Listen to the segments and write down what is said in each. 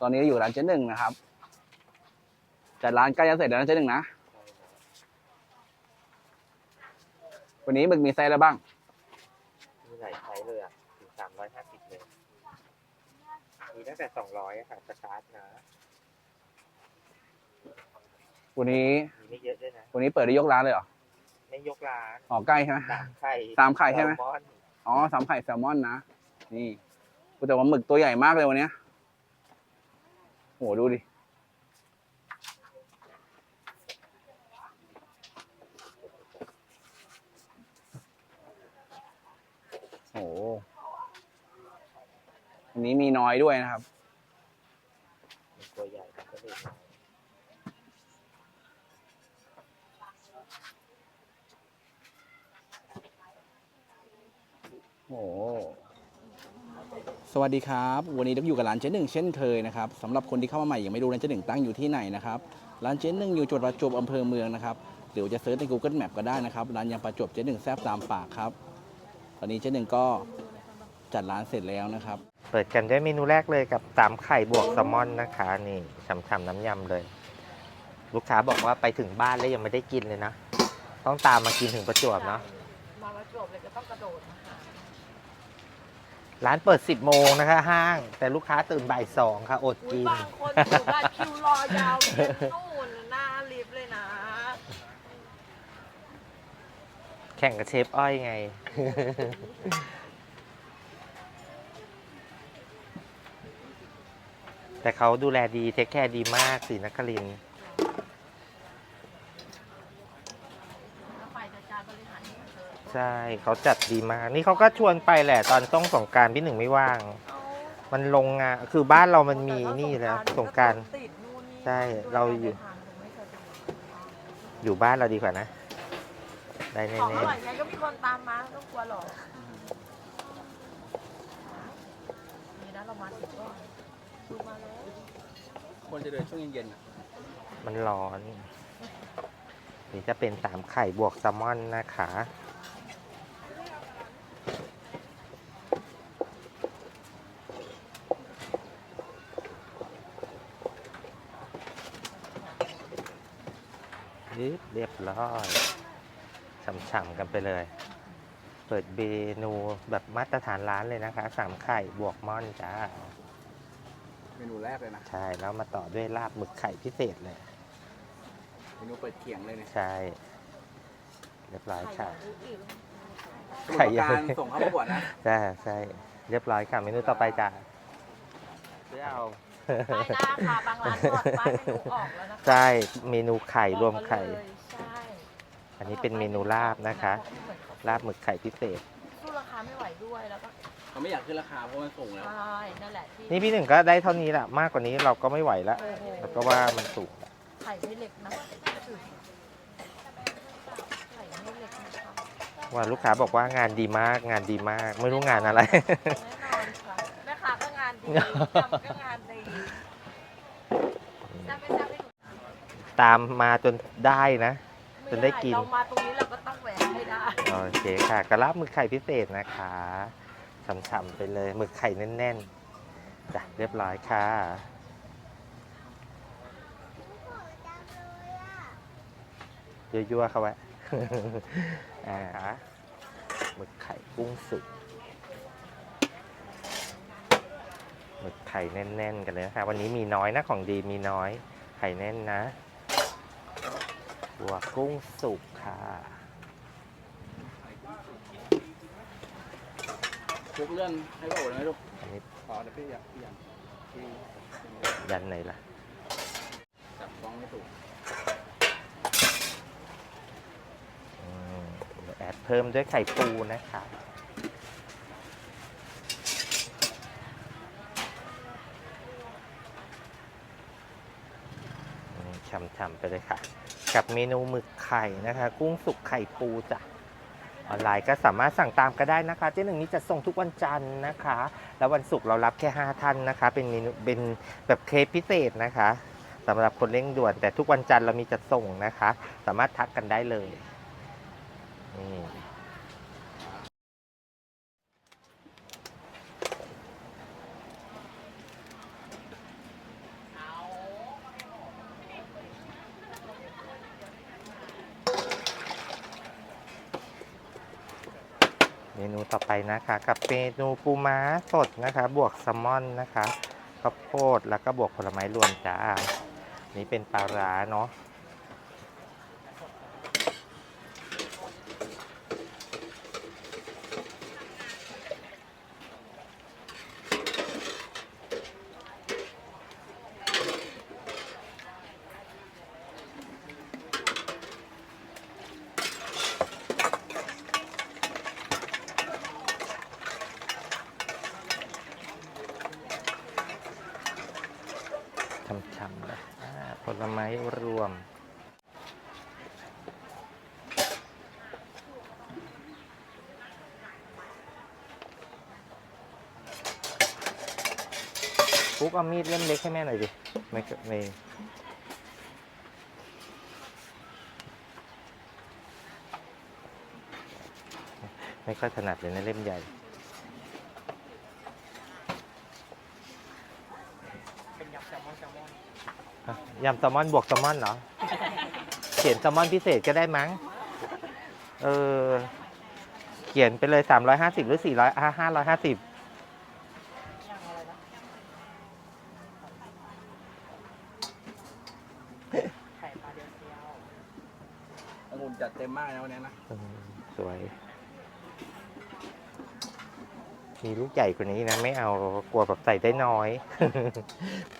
ตอนนี้อยู่ร้านเจ๊หนึ่งนะครับจัดร้านใกล้จะเสร็จแล้วนะเจ๊หนึ่งนะ วันนี้หมึกมีไซส์อะไรบ้าง มีหลายไซส์เลยอะถึงสามร้อยห้าสิบเลย มีตั้งแต่สองร้อยค่ะสตาร์ทนะ วันนี้ มีไม่เยอะด้วยนะ วันนี้เปิดได้ยกร้านเลยเหรอ ไม่ยกร้านอ๋อใกล้ใช่ไหมสามไข่สามไข่ใช่ไหมแซลอนอ๋อสามไข่แซลมอนนะ นี่แต่ว่าหมึกตัวใหญ่มากเลยวันเนี้ย โหดูดิโอ้โหอันนี้มีน้อยด้วยนะครับตัวใหญ่ก็เลยโอ้ สวัสดีครับ วันนี้ต้องอยู่กับร้านเจ๊หนึ่งเช่นเคยนะครับสำหรับคนที่เข้ามาใหม่ยังไม่รู้ร้านเจ๊หนึ่งตั้งอยู่ที่ไหนนะครับร้านเจ๊หนึ่งอยู่จังหวัดประจวบอำเภอเมืองนะครับหรือจะเซิร์ชใน Google Map ก็ได้นะครับร้านยำประจวบเจ๊หนึ่งแซบตามปากครับตอนนี้เจ๊หนึ่งก็จัดร้านเสร็จแล้วนะครับ เปิดกันด้วยเมนูแรกเลยกับสามไข่บวกแซลมอนนะคะนี่ฉ่ำๆน้ำยำเลย ลูกค้าบอกว่าไปถึงบ้านแล้วยังไม่ได้กินเลยนะ ต้องตามมากินถึงประจวบเนาะมาประจวบเลยก็ต้องกระโดดนะคะ ร้านเปิด 10 โมงนะคะ ห้าง แต่ลูกค้าตื่นบ่ายสองค่ะ อดอุ้ยกิน บางคนอยู่บ้านคิวรอยาวเป็นนู่นหน้าลิฟต์เลยนะ แข่งกับเชฟอ้อยไง แต่เขาดูแลดี เทคแคร์ดีมากสีนครินทร์ ฝ่ายจัดการบริหารนี่เธอ ใช่เขาจัดดีมาก นี่เขาก็ชวนไปแหละตอนต้องสงกรารพี่หนึ่งไม่ว่างเอามันลงงานคือบ้านเรามันมีนี่แล้วสงกราร ติดนู่นนี่ใช่เราอยู่ไม่เคยไปอยู่บ้านเราดีกว่านะ ได้แน่ของอร่อยไงก็มีคนตามมาไม่ต้องกลัวหรอกนี่นะเรามาถึงก็ดูมาแล้วคนจะเดินช่วงเย็นๆมันร้อน นี่จะเป็นสามไข่บวกแซลมอนนะคะ ยึบเรียบร้อยฉ่ำๆกันไปเลย เปิดเมนูแบบมาตรฐานร้านเลยนะคะสามไข่บวกม่อนจ้า เมนูแรกเลยนะ ใช่ แล้วมาต่อด้วยลาบหมึกไข่พิเศษเลย เมนูเปิดเขียงเลยเนี่ยใช่ เรียบร้อยค่ะสมุทรปราการส่งเข้าประกวดนะ ใช่ใช่เรียบร้อยค่ะ เมนูต่อไปจ้าเดี๋ยวเอา ป้ายหน้าค่ะบางร้านทอดป้ายเมนูออกแล้วนะคะใช่เมนูไข่รวมไข่ บอกกันเลยใช่อันนี้เป็นเมนูลาบนะคะ ลาบหมึกไข่พิเศษ สู้ราคาไม่ไหวด้วยแล้วก็เขาไม่อยากขึ้นราคาเพราะมันสูงแล้ว ใช่นั่นแหละที่นี่พี่หนึ่งก็ได้เท่านี้แหละมากกว่านี้เราก็ไม่ไหวแล้วโอ้โหแล้วก็ว่ามันสูงไข่ไม่เล็กนะไข่ไม่เล็กนะคะว่าลูกค้าบอกว่างานดีมากงานดีมาก ไม่รู้งานอะไร แน่นอนค่ะแม่ค้าก็งานดีทำก็งาน ตามมาจนได้นะ จนได้กิน เรามาตรงนี้เราก็ต้องแหวกให้ได้โอเคค่ะกระลาบหมึกไข่พิเศษนะคะฉ่ำๆไปเลยหมึกไข่แน่นๆจ้ะเรียบร้อยค่ะ ยั่วๆเข้าไว้ อ่าหมึกไข่กุ้งสุกหมึกไข่แน่น ๆ กันเลยนะคะวันนี้มีน้อยนะของดีมีน้อย ไข่แน่นนะ ตัวกุ้งสุกค่ะทุกเรื่องให้โอ้เลยไหมลูกอันนี้ขอเดี๋ยวพี่อยากพี่อยากพี่ยันไหนล่ะ จับฟ้องไม่ถูกอืมเดี๋ยวแอดเพิ่มด้วยไข่ปูนะคะอืมช่ำๆไปเลยค่ะ กับเมนูหมึกไข่นะคะ กุ้งสุกไข่ปูจ้ะออนไลน์ก็สามารถสั่งตามก็ได้นะคะ เจ๊หนึ่งนี้จะส่งทุกวันจันทร์นะคะ แล้ววันศุกร์เรารับแค่ 5 ท่านนะคะ เป็นเมนูเป็นแบบเคสพิเศษนะคะสำหรับคนเร่งด่วน แต่ทุกวันจันทร์เรามีจัดส่งนะคะ สามารถทักกันได้เลยนี่ นู ต่อไปนะคะ กับเมนูปูม้าสดนะคะ บวกแซลมอนนะคะข้าวโพดแล้วก็บวกผลไม้รวมจ้านี่เป็นปลาร้าเนาะ ช่ำๆเลยผลไม้รวม ปุ๊กเอามีดเล่มเล็กให้แม่หน่อยดิ ไม่ไม่ไม่ค่อยถนัดเลยนะเล่มใหญ่ ฮะยำแซลมอนบวกแซลมอนเหรอ เขียนแซลมอนพิเศษก็ได้มั้ง เออ เขียนไปเลย 350 หรือ 400อะ550องุ่นจัดเต็มมากนะวันนี้นะ อืมสวย มีลูกใหญ่กว่านี้นะ ไม่เอากลัวแบบใส่ได้น้อย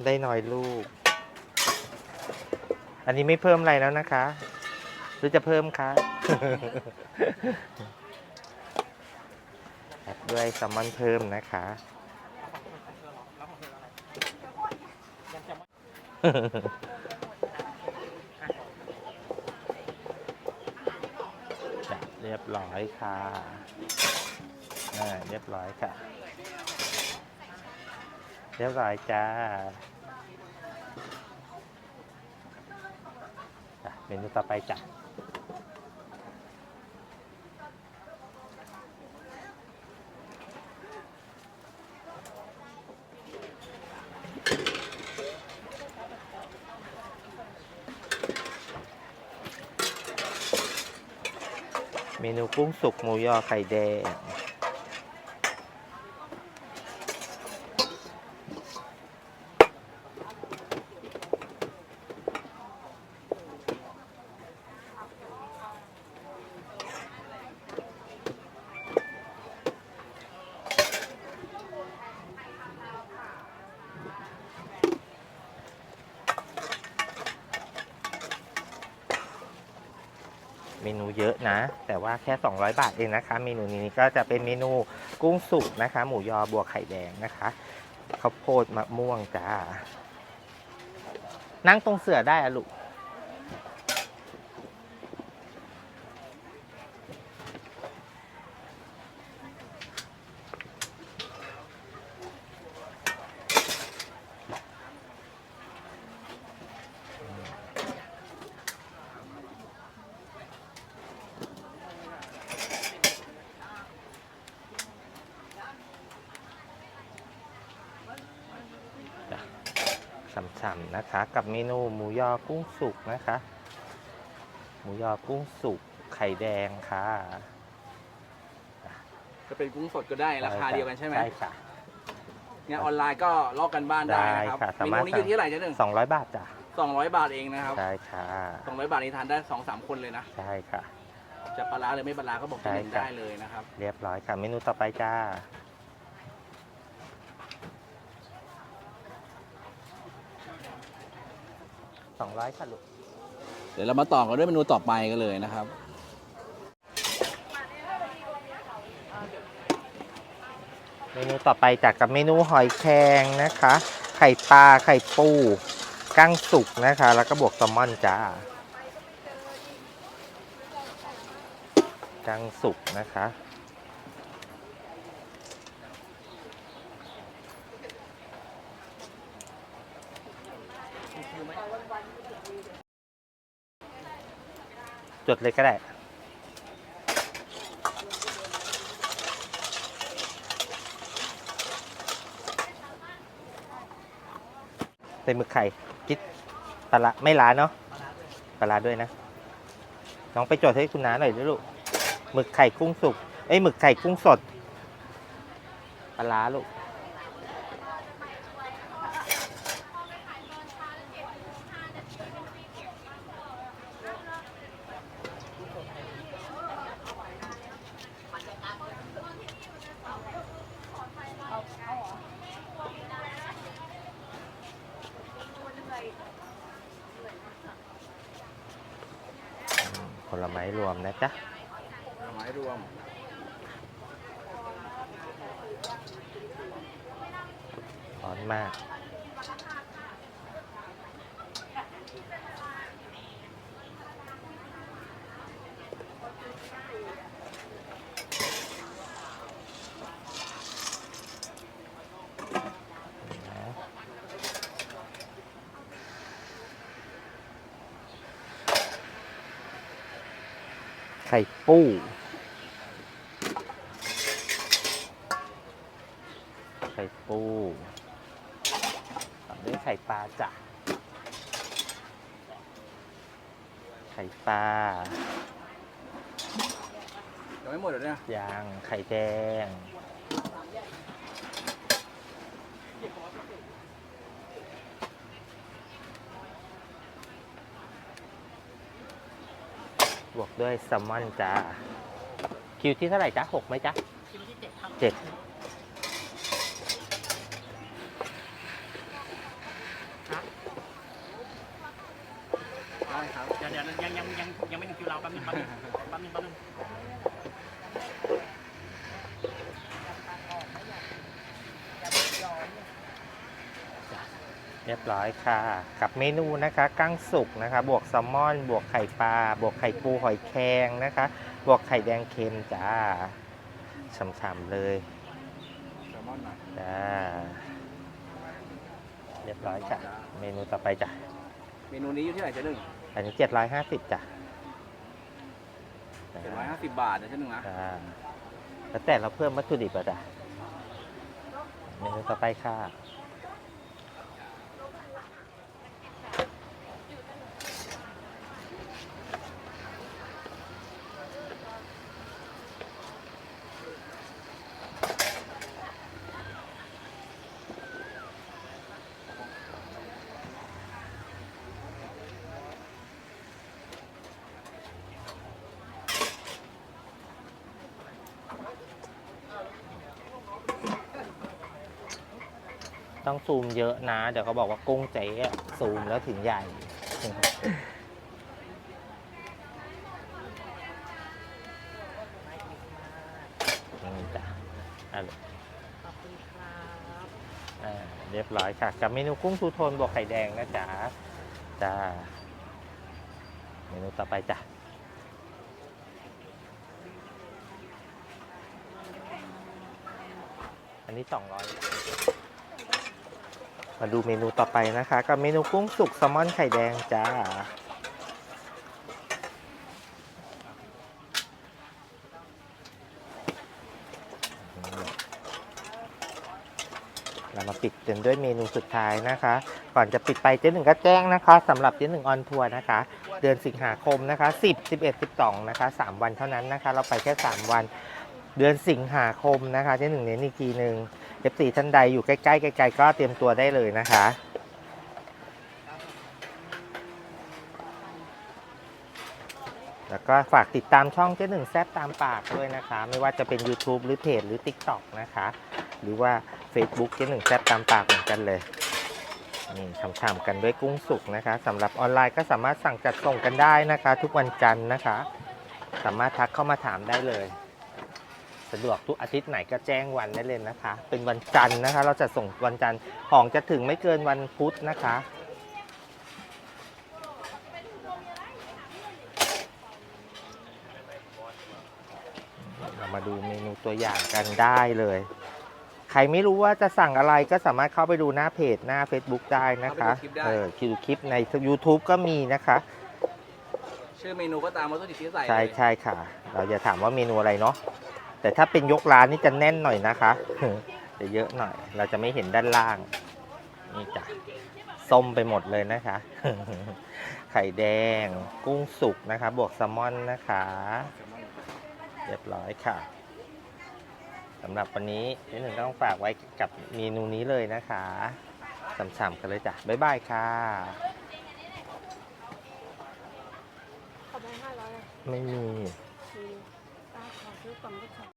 ได้น้อยลูก อันนี้ไม่เพิ่มอะไรแล้วนะคะ หรือจะเพิ่มคะแอดด้วยแซลมอนเพิ่มนะคะจะเรียบร้อยค่ะ อ่าเรียบร้อยค่ะ เรียบร้อยจ้าเมนูต่อไปจ้ะเมนูกุ้งสุกหมูยอไข่แดง เมนูเยอะนะ แต่ว่าแค่ 200 บาทเองนะคะ เมนูนี้ก็จะเป็นเมนูกุ้งสุกนะคะ หมูยอบวกไข่แดงนะคะข้าวโพดมะม่วงจ้า นั่งตรงเสือได้อะลูก ฉ่ำๆนะคะ กับเมนูหมูยอกุ้งสุกนะคะ หมูยอกุ้งสุกไข่แดงค่ะจะเป็นกุ้งสดก็ได้ราคาเดียวกันใช่ไหมใช่ค่ะเนี่ยออนไลน์ก็ลอกกันบ้านได้นะครับได้ค่ะเมสามารถนูนี้อยู่ที่เท่าไหร่เจ๊หนึ่ง200บาทจ้ะสองร้อยบาทเองนะครับใช่ค่ะสองร้อยบาทนี้ทานได้สองสามคนเลยนะใช่ค่ะจะปลาร้าหรือไม่ปลาร้าก็บอกเจ๊หนึ่งใช่ครับได้เลยนะครับ เรียบร้อยค่ะ เมนูต่อไปจ้า 200ค่ะลูกเดี๋ยวเรามาต่อกันด้วยเมนูต่อไปกันเลยนะครับ เมนูต่อไปจากกับเมนูหอยแครงนะคะ ไข่ปลาไข่ปูกั้งสุกนะคะ แล้วก็บวกแซลมอนจ้ากั้งสุกนะคะ จดเลยก็ได้ ใส่หมึกไข่คิดปลาละไม่ล้าเนาะปลาละด้วยนะน้องไปจดให้คุณน้าหน่อยด้วยลูกหมึกไข่กุ้งสุกเอ้ยหมึกไข่กุ้งสดปลาร้าลูก ผลไม้รวมนะจ๊ะผลไม้รวมร้อนมาก ไข่ปูไข่ปูตามด้วยไข่ปลาจ้ะไข่ปลายังไม่หมดเลยเนี่ยยางไข่แดง บวกด้วยแซลมอนจ้าคิวที่เท่าไหร่จ้าหกไหมจ้าคิวที่เจ็ดครับเจ็ดได้ครับเดี๋ยวเดี๋ยวยังยังยังยังไม่ถึงคิวเราแป๊บนึงแป๊บนึงแป๊บนึงแป๊บนึง เรียบร้อยค่ะ กับเมนูนะคะกั้งสุกนะคะ บวกแซลมอน บวกไข่ปลา บวกไข่ปูหอยแครงนะคะ บวกไข่แดงเค็มจ้าฉ่ำๆเลยแซลมอนหน่อยจ้าเรียบร้อยจ้ะเมนูต่อไปจ้ะเมนูนี้อยู่ที่ไหนเจ๊หนึ่งอันนี้750จ้ะเจ็ดร้อยห้าสิบบาทนะเจ๊หนึ่งนะจ้าแล้วแต่เราเพิ่มวัตถุดิบอะจ้ะเมนูต่อไปค่ะ ต้องซูมเยอะนะ เดี๋ยวเขาบอกว่ากุ้งเจ๊อะซูมแล้วถึงใหญ่ นี่จ้ะอะขอบคุณครับอ่าเรียบร้อยค่ะ กับเมนูกุ้งทูโทนบวกไข่แดงนะจ๊ะจ้าเมนูต่อไปจ้ะอันนี้200 มาดูเมนูต่อไปนะคะ กับเมนูกุ้งสุกแซลมอนไข่แดงจ้าเรามาปิดกันด้วยเมนูสุดท้ายนะคะ ก่อนจะปิดไปเจ๊หนึ่งก็แจ้งนะคะสำหรับเจ๊หนึ่งออนทัวร์นะคะ เดือนสิงหาคมนะคะ 10 11 12 นะคะ 3 วันเท่านั้นนะคะ เราไปแค่ 3 วัน เดือนสิงหาคมนะคะ เจ๊หนึ่งเน้นอีกทีหนึ่ง F4 ท่านใดอยู่ใกล้ๆไกลๆก็เตรียมตัวได้เลยนะคะ แล้วก็ฝากติดตามช่องเจ๊หนึ่งแซบตามปากด้วยนะคะ ไม่ว่าจะเป็น YouTube หรือเพจหรือ TikTok นะคะ หรือว่า Facebook เจ๊หนึ่งแซบตามปากเหมือนกันเลยนี่ทำๆกันด้วยกุ้งสุกนะคะสำหรับออนไลน์ก็สามารถสั่งจัดส่งกันได้นะคะ ทุกวันจันทร์นะคะ สามารถทักเข้ามาถามได้เลย สะดวกทุกอาทิตย์ไหนก็แจ้งวันได้เลยนะคะ เป็นวันจันทร์นะคะ เราจะส่งวันจันทร์ของจะถึงไม่เกินวันพุธนะคะ เรามาดูเมนูตัวอย่างกันได้เลย ใครไม่รู้ว่าจะสั่งอะไรก็สามารถเข้าไปดูหน้าเพจหน้า Facebook ได้นะคะเออคิวคลิปใน YouTube ก็มีนะคะ ชื่อเมนูก็ตามวัตถุดิบที่ใส่ใช่เลยใช่ค่ะ เราจะถามว่าเมนูอะไรเนาะ แต่ถ้าเป็นยกร้านนี่จะแน่นหน่อยนะคะจะเยอะหน่อย เราจะไม่เห็นด้านล่าง นี่จ้ะส้มไปหมดเลยนะคะ ไข่แดง กุ้งสุกนะคะ บวกแซลมอนนะคะ เรียบร้อยค่ะสำหรับวันนี้เจ๊หนึ่งก็ต้องฝากไว้กับเมนูนี้เลยนะคะฉ่ำๆกันเลยจ้ะ บ๊ายบายค่ะขอไปห้าร้อยเลยไม่มี